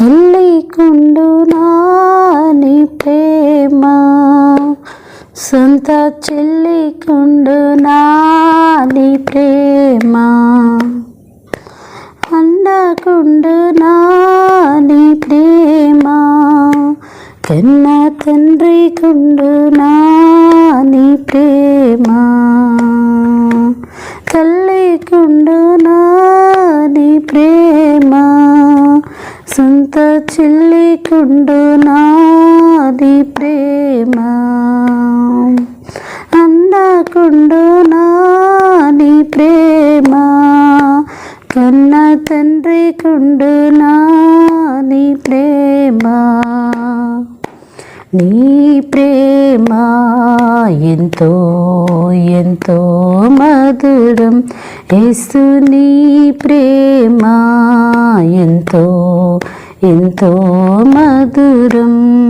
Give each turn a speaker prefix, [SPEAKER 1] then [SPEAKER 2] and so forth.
[SPEAKER 1] తల్లి కుండు నాని ప్రేమ. సొంత చెల్లి కుండు నాని ప్రేమ. అండకుండు నాని ప్రేమ. కన్న తండ్రి కుండు నాని ప్రేమ. తల్లి కుండు నాని ప్రేమ. సొంత నాది ప్రేమ. అందకుండు నాది ప్రేమ. కన్న తండ్రి కుండు నాది ప్రేమ. నీ ప్రేమ ఎంతో ఎంతో మధురం. యేసు నీ ప్రేమ ఎంతో എന്തോ മധുരം.